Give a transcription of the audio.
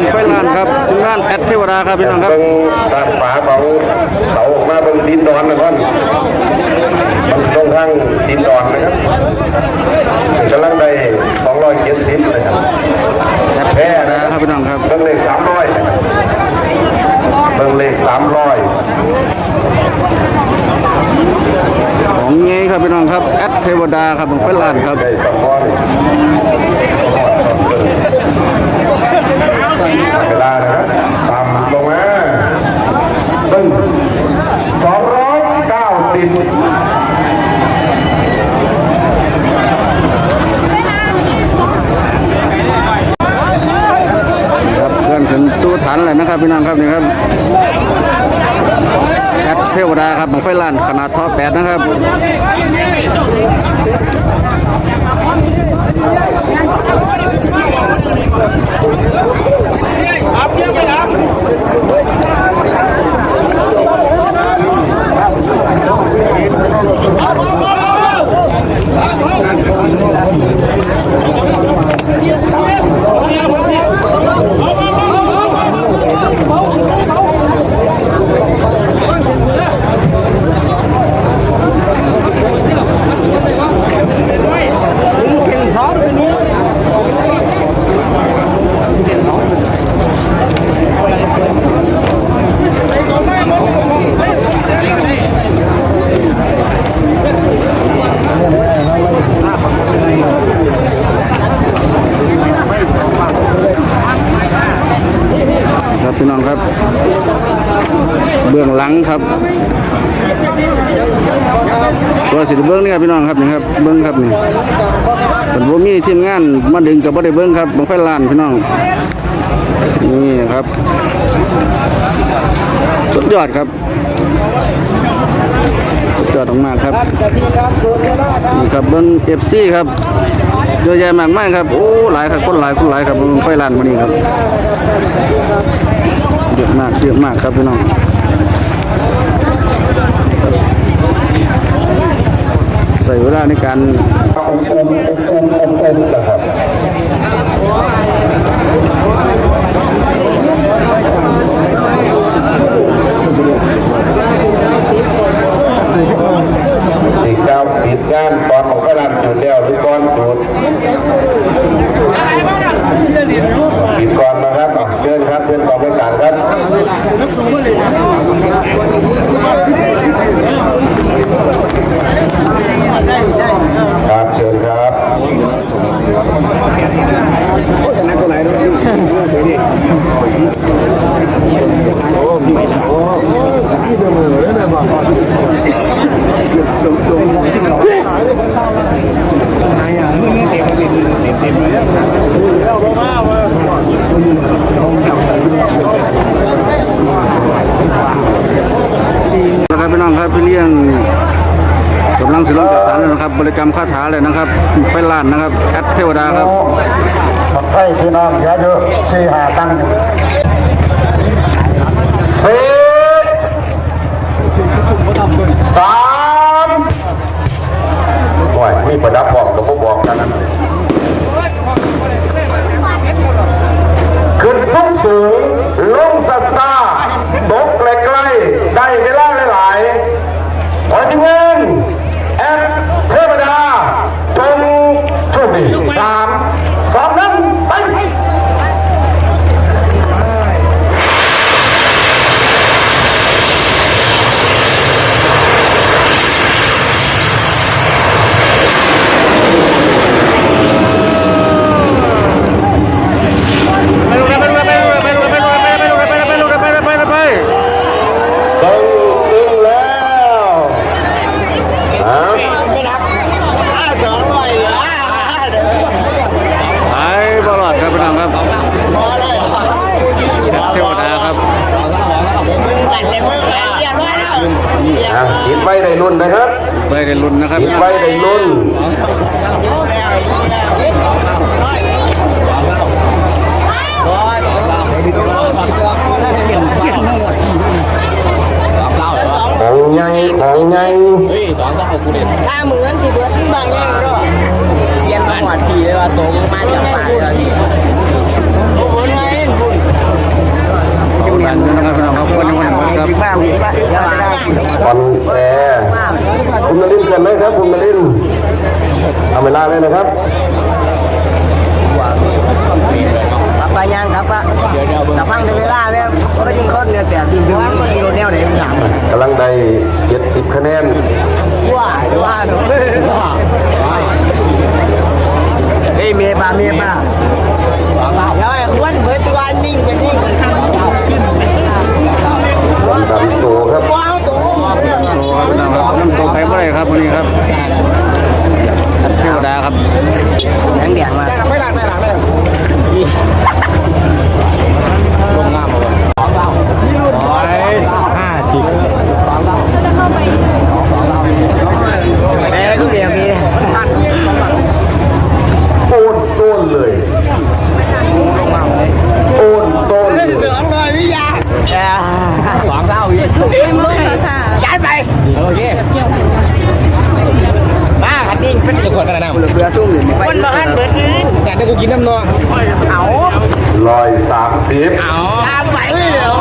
บังไฟลานครับทีมงานแอดเทวดาครับพี่น้องครับเบิ่งตามฝาของเสาออกมาเป็นดินดอนนะครับมันตรงข้างดินดอนนะครับกำลังได้270เลยครับแพ้นะครับพี่น้องครับเบิ่งเลข300นะครับเบิ่งเลข300ของเงี้ครับพี่น้องครับแอดเทวดาครับบังไฟลานครับได้สองร้อย เวลานะครับต่ำลงมาตึ้งสองร้อยเก้าสิบครับเคลื่อนถึงสู้ฐานเลยนะครับพี่น้องครับนี่ครับแอดเทวดาครับบังไฟลานขนาดท่อแปดนะครับ เบื้องหลังครับตัวสิเบื้องนี่ครับพี่น้องครับนี่ครับเบื้องครับนี่เป็นบ่มีทีมงานมาดึงกับบ่ได้เบื้องครับบังไฟลานพี่น้องนี่ครับ สุดยอดครับสุดยอดมากครับนี่ครับเบื้องเอฟซีครับเยอะแยะมากมายครับโอ้หลายครับคนหลายคนหลายครับบังไฟลานวันนี้ครับ ยอะมากเยอะมากครับพี่น้องใส่เวลาในการอมอุ้มอมอมอมนะครับอีกเจ้าปิดงานตอนของกระดานจุดแล้วหรือก้อนจุดปิดก่อนนะครับอะเชิญครับเชิญกองบริการครับครับเชิญครับ ลงลงสิ่งของนายอะเมื่อเต็มเต็มเต็มเต็มเลยแล้วมเลยนะครับพี่น้องครับพี่เลี้ยงกำลังสิลงจากฐานนะครับ บริกรรมคาถาเลยนะครับ ไปล้านนะครับแอดเทวดาครับใช่พี่น้องเยอะเยอะสี่หาตั้งเฮ้ยตา มีประดับบอกกับพวกบอกกันนั้นขึ้นสูงสูงลงสัตซ่า คิดไว้ใดรุ่นนะครับไว้ใดรุ่นนะครับคิดไว้ใดรุ่นของไงของไงถ้าเหมือนสิเบิร์ตบางอย่างหรอเทียนมาหวัดทีเลยว่าตรงมาจากป่าเลยโอ้โหไงคุณจังหวัดนะครับเราควรจะมาครับ บอลแอร์คุณมาลินก่อนเลยครับ คุณมาลินเอาเวลาเลยนะครับปลายยางครับปะแต่ฟังในเวลาเนี่ยก็ยิงคนเนี่ยแต่ทีมที่มีแนวไหนมันหลักกำลังได้เจ็ดสิบคะแนนว้าว้าเฮ้ยเมียป้าเมียป้าเดี๋ยวไอ้คนเบิร์ตวานนิ่งเปนิ่ง ชื่อดาครับแข็งแดงมา แต่กูกินน้ำนองเอาลอยสามสิบเอาตามไหวเหรอ